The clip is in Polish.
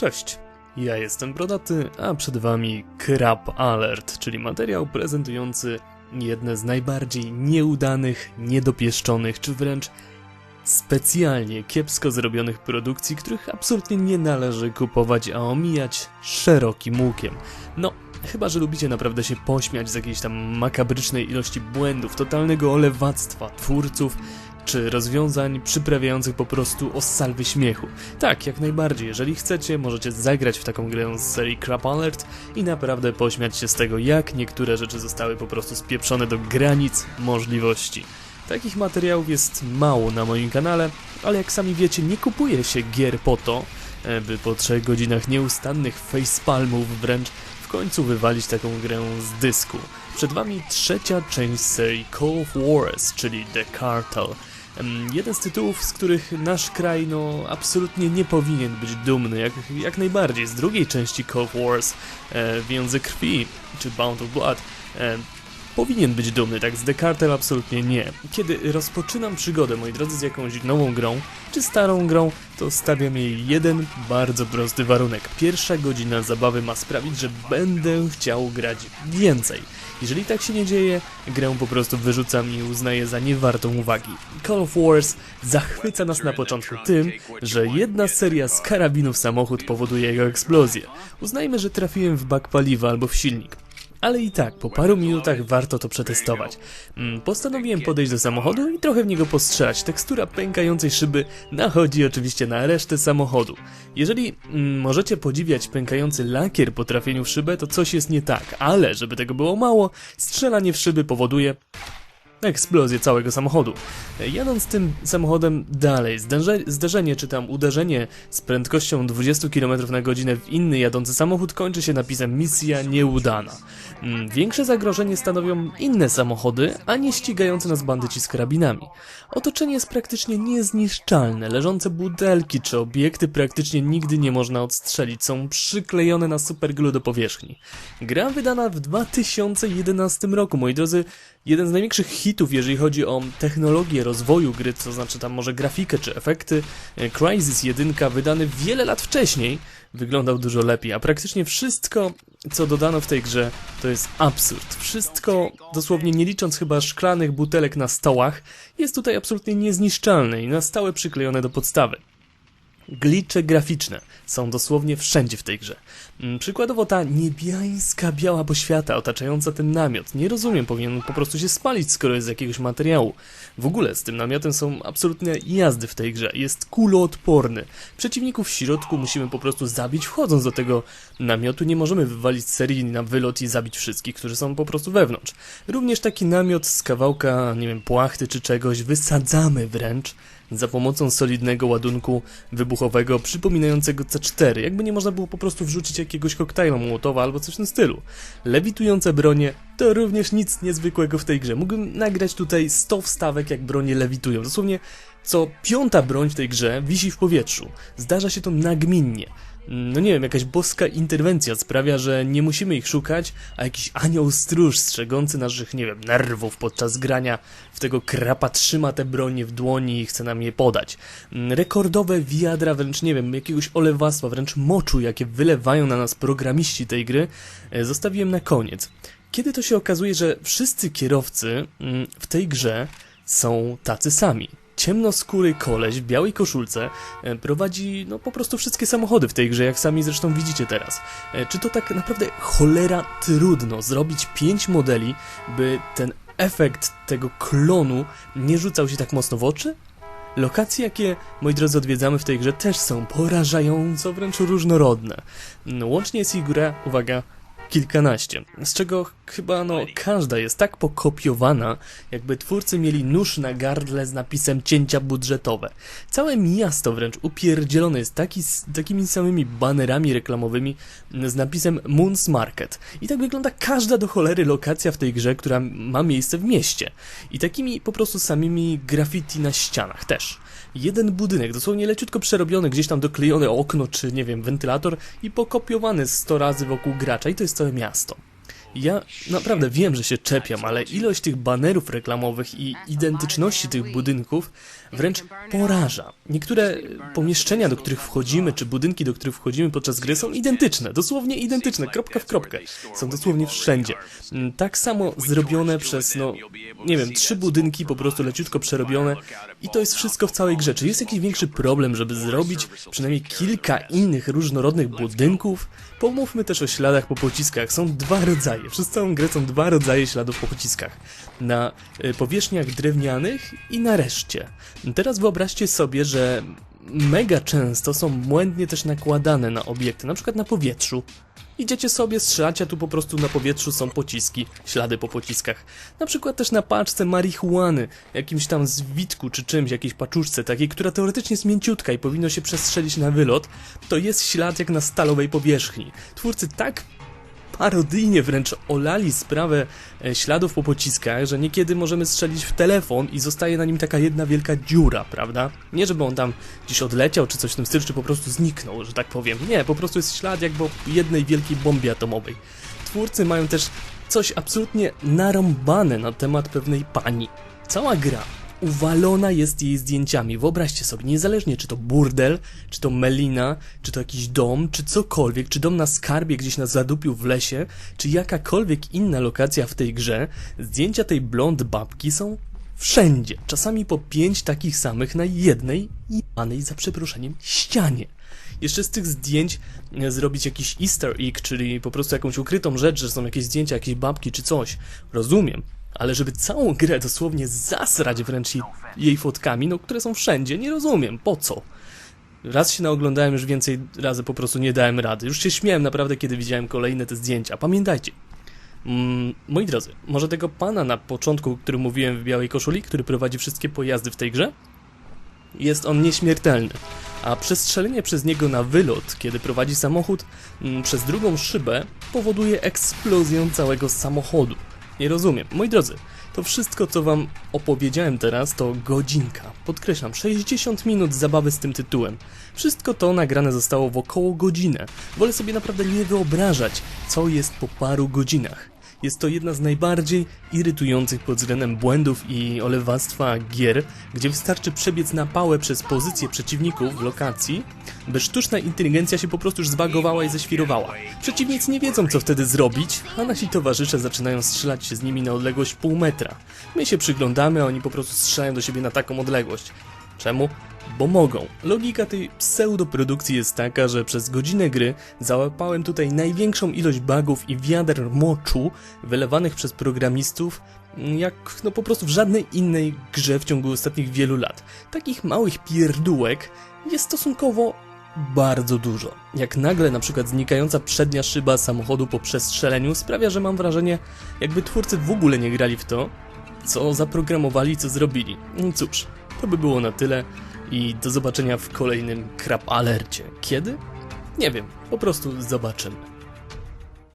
Cześć, ja jestem Brodaty, a przed wami Crap Alert, czyli materiał prezentujący jedne z najbardziej nieudanych, niedopieszczonych, czy wręcz specjalnie kiepsko zrobionych produkcji, których absolutnie nie należy kupować, a omijać szerokim łukiem. No, chyba że lubicie naprawdę się pośmiać z jakiejś tam makabrycznej ilości błędów, totalnego olewactwa twórców, czy rozwiązań przyprawiających po prostu o salwy śmiechu. Tak, jak najbardziej, jeżeli chcecie, możecie zagrać w taką grę z serii Crap Alert i naprawdę pośmiać się z tego, jak niektóre rzeczy zostały po prostu spieprzone do granic możliwości. Takich materiałów jest mało na moim kanale, ale jak sami wiecie, nie kupuje się gier po to, by po trzech godzinach nieustannych facepalmów wręcz w końcu wywalić taką grę z dysku. Przed wami trzecia część serii Call of Wars, czyli The Cartel. Jeden z tytułów, z których nasz kraj no absolutnie nie powinien być dumny, jak, jak najbardziej. Z drugiej części of Wars, e, Więzy Krwi, czy Bound of Blood, e, powinien być dumny, tak z The Cartel absolutnie nie. Kiedy rozpoczynam przygodę, moi drodzy, z jakąś nową grą, czy starą grą, to stawiam jej jeden bardzo prosty warunek. Pierwsza godzina zabawy ma sprawić, że będę chciał grać więcej. Jeżeli tak się nie dzieje, grę po prostu wyrzucam i uznaję za niewartą uwagi. Call of Wars zachwyca nas na początku tym, że jedna seria z karabinów samochód powoduje jego eksplozję. Uznajmy, że trafiłem w bak paliwa albo w silnik. Ale i tak, po paru minutach warto to przetestować. Mm, Postanowiłem podejść do samochodu i trochę w niego postrzelać. Tekstura pękającej szyby nachodzi oczywiście na resztę samochodu. Jeżeli mm, możecie podziwiać pękający lakier po trafieniu w szybę, to coś jest nie tak, ale żeby tego było mało, strzelanie w szyby powoduje eksplozję całego samochodu. Jadąc tym samochodem dalej, zderze, zderzenie czy tam uderzenie z prędkością 20 km na godzinę w inny jadący samochód kończy się napisem misja nieudana. Mm, Większe zagrożenie stanowią inne samochody, a nie ścigające nas bandyci z karabinami. Otoczenie jest praktycznie niezniszczalne, leżące butelki czy obiekty praktycznie nigdy nie można odstrzelić, są przyklejone na superglue do powierzchni. Gra wydana w 2011 roku, moi drodzy, jeden z największych hitów, jeżeli chodzi o technologię rozwoju gry, to znaczy tam może grafikę czy efekty. E, Crysis 1 wydany wiele lat wcześniej wyglądał dużo lepiej, a praktycznie wszystko, co dodano w tej grze, to jest absurd. Wszystko, dosłownie nie licząc chyba szklanych butelek na stołach, jest tutaj absolutnie niezniszczalne i na stałe przyklejone do podstawy. Glicze graficzne są dosłownie wszędzie w tej grze. Mm, Przykładowo ta niebiańska biała poświata otaczająca ten namiot. Nie rozumiem, powinien po prostu się spalić, skoro jest z jakiegoś materiału. W ogóle z tym namiotem są absolutne jazdy w tej grze. Jest kuloodporny. Przeciwników w środku musimy po prostu zabić wchodząc do tego namiotu. Nie możemy wywalić serii na wylot i zabić wszystkich, którzy są po prostu wewnątrz. Również taki namiot z kawałka, nie wiem, płachty czy czegoś wysadzamy wręcz za pomocą solidnego ładunku wybuchowego przypominającego C4, jakby nie można było po prostu wrzucić jakiegoś koktajla mołotowa albo coś w tym stylu. Lewitujące bronie to również nic niezwykłego w tej grze. Mógłbym nagrać tutaj 100 wstawek jak bronie lewitują. Dosłownie co piąta broń w tej grze wisi w powietrzu. Zdarza się to nagminnie no nie wiem, jakaś boska interwencja sprawia, że nie musimy ich szukać, a jakiś anioł stróż strzegący naszych, nie wiem, nerwów podczas grania w tego krapa trzyma te bronie w dłoni i chce nam je podać. Mm, Rekordowe wiadra, wręcz nie wiem, jakiegoś olewactwa, wręcz moczu, jakie wylewają na nas programiści tej gry, e, zostawiłem na koniec. Kiedy to się okazuje, że wszyscy kierowcy mm, w tej grze są tacy sami ciemnoskóry koleś w białej koszulce e, prowadzi no po prostu wszystkie samochody w tej grze, jak sami zresztą widzicie teraz. E, Czy to tak naprawdę cholera trudno zrobić pięć modeli, by ten efekt tego klonu nie rzucał się tak mocno w oczy? Lokacje, jakie, moi drodzy, odwiedzamy w tej grze też są porażająco wręcz różnorodne. No, łącznie jest ich gra, uwaga, kilkanaście, z czego chyba no każda jest tak pokopiowana, jakby twórcy mieli nóż na gardle z napisem cięcia budżetowe. Całe miasto wręcz upierdzielone jest taki, z takimi samymi banerami reklamowymi z napisem Moons Market. I tak wygląda każda do cholery lokacja w tej grze, która ma miejsce w mieście. I takimi po prostu samymi graffiti na ścianach też jeden budynek, dosłownie leciutko przerobiony, gdzieś tam doklejone okno, czy nie wiem, wentylator i pokopiowany 100 razy wokół gracza i to jest całe miasto. Ja naprawdę wiem, że się czepiam, ale ilość tych banerów reklamowych i identyczności tych budynków wręcz poraża. Niektóre pomieszczenia, do których wchodzimy, czy budynki, do których wchodzimy podczas gry są identyczne, dosłownie identyczne, kropka w kropkę. Są dosłownie wszędzie. Tak samo zrobione przez, no, nie wiem, trzy budynki po prostu leciutko przerobione i to jest wszystko w całej grze. Czy jest jakiś większy problem, żeby zrobić przynajmniej kilka innych różnorodnych budynków? Pomówmy też o śladach po pociskach. Są dwa rodzaje. Przez całą grę są dwa rodzaje śladów po pociskach. Na y, powierzchniach drewnianych i na reszcie. Teraz wyobraźcie sobie, że mega często są błędnie też nakładane na obiekty, na przykład na powietrzu. Idziecie sobie, strzelacie, a tu po prostu na powietrzu są pociski, ślady po pociskach. Na przykład też na paczce marihuany, jakimś tam zwitku czy czymś, jakiejś paczuszce takiej, która teoretycznie jest mięciutka i powinno się przestrzelić na wylot, to jest ślad jak na stalowej powierzchni. Twórcy tak parodyjnie wręcz olali sprawę e, śladów po pociskach, że niekiedy możemy strzelić w telefon i zostaje na nim taka jedna wielka dziura, prawda? Nie żeby on tam gdzieś odleciał czy coś w tym stylu, czy po prostu zniknął, że tak powiem. Nie, po prostu jest ślad jak po jednej wielkiej bombie atomowej. Twórcy mają też coś absolutnie narąbane na temat pewnej pani. Cała gra uwalona jest jej zdjęciami. Wyobraźcie sobie, niezależnie czy to burdel, czy to melina, czy to jakiś dom, czy cokolwiek, czy dom na skarbie gdzieś na zadupiu w lesie, czy jakakolwiek inna lokacja w tej grze, zdjęcia tej blond babki są wszędzie. Czasami po pięć takich samych na jednej jebanej za przeproszeniem ścianie. Jeszcze z tych zdjęć e, zrobić jakiś easter egg, czyli po prostu jakąś ukrytą rzecz, że są jakieś zdjęcia, jakieś babki czy coś. Rozumiem. Ale żeby całą grę dosłownie zasrać wręcz jej, fotkami, no które są wszędzie, nie rozumiem. Po co? Raz się naoglądałem, już więcej razy po prostu nie dałem rady. Już się śmiałem naprawdę, kiedy widziałem kolejne te zdjęcia. Pamiętajcie. Mm, moi drodzy, może tego pana na początku, o którym mówiłem w białej koszuli, który prowadzi wszystkie pojazdy w tej grze? Jest on nieśmiertelny, a przestrzelenie przez niego na wylot, kiedy prowadzi samochód mm, przez drugą szybę, powoduje eksplozję całego samochodu. Nie rozumiem. Moi drodzy, to wszystko, co wam opowiedziałem teraz, to godzinka. Podkreślam, 60 minut zabawy z tym tytułem. Wszystko to nagrane zostało w około godzinę. Wolę sobie naprawdę nie wyobrażać, co jest po paru godzinach. Jest to jedna z najbardziej irytujących pod względem błędów i olewactwa gier, gdzie wystarczy przebiec na pałę przez pozycję przeciwników w lokacji, by sztuczna inteligencja się po prostu już zbagowała i ześwirowała. Przeciwnicy nie wiedzą, co wtedy zrobić, a nasi towarzysze zaczynają strzelać się z nimi na odległość pół metra. My się przyglądamy, a oni po prostu strzelają do siebie na taką odległość. Czemu? Bo mogą. Logika tej pseudoprodukcji jest taka, że przez godzinę gry załapałem tutaj największą ilość bugów i wiader moczu wylewanych przez programistów, jak no po prostu w żadnej innej grze w ciągu ostatnich wielu lat. Takich małych pierdółek jest stosunkowo bardzo dużo. Jak nagle na przykład znikająca przednia szyba samochodu po przestrzeleniu sprawia, że mam wrażenie, jakby twórcy w ogóle nie grali w to, co zaprogramowali, co zrobili. Cóż, to by było na tyle i do zobaczenia w kolejnym krab alercie. Kiedy? Nie wiem, po prostu zobaczymy.